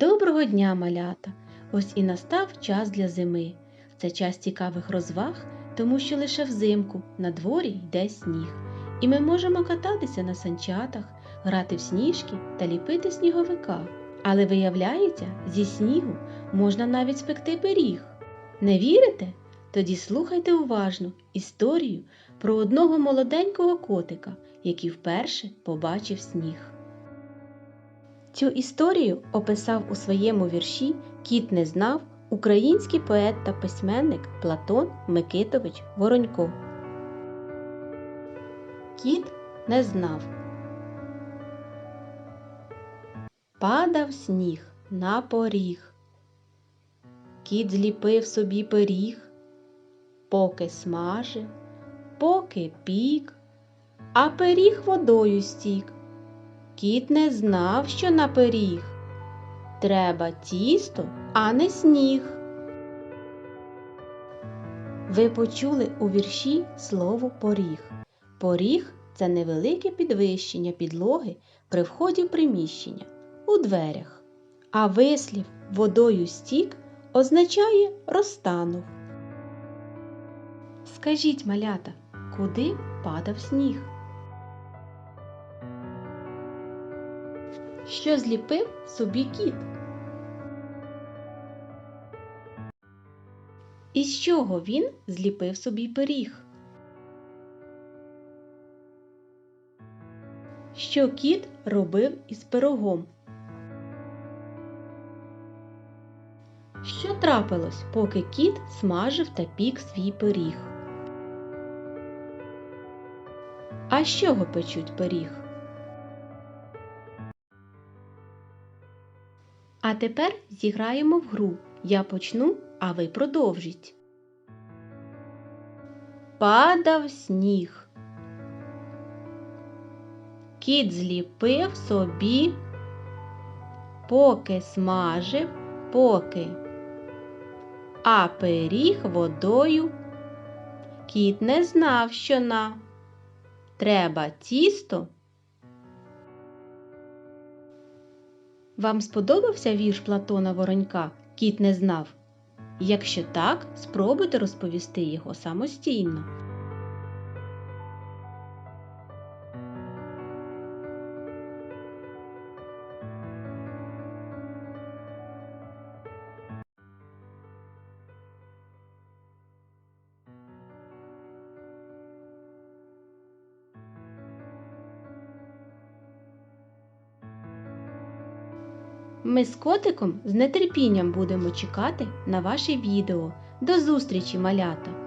Доброго дня, малята! Ось і настав час для зими. Це час цікавих розваг, тому що лише взимку на дворі йде сніг. І ми можемо кататися на санчатах, грати в сніжки та ліпити сніговика. Але виявляється, зі снігу можна навіть спекти пиріг. Не вірите? Тоді слухайте уважно історію про одного молоденького котика, який вперше побачив сніг. Цю історію описав у своєму вірші Кіт не знав український поет та письменник Платон Микитович Воронько. Кіт не знав. Падав сніг на поріг. Кіт зліпив собі пиріг, поки смажив, поки пік, а пиріг водою стік. Кіт не знав, що на пиріг. Треба тісто, а не сніг. Ви почули у вірші слово поріг. Поріг це невелике підвищення підлоги при вході в приміщення у дверях. А вислів водою стік означає розтанув. Скажіть, малята, куди падав сніг? Що зліпив собі кіт? Із чого він зліпив собі пиріг? Що кіт робив із пирогом? Що трапилось, поки кіт смажив та пік свій пиріг? А з чого печуть пиріг? А тепер зіграємо в гру. Я почну, а ви продовжіть. Падав сніг. Кіт зліпив собі, поки смажив, поки, а пиріг водою. Кіт не знав, що на. Треба тісто. Вам сподобався вірш Платона Воронька Кіт не знав? Якщо так, спробуйте розповісти його самостійно. Ми з котиком з нетерпінням будемо чекати на ваші відео. До зустрічі, малята!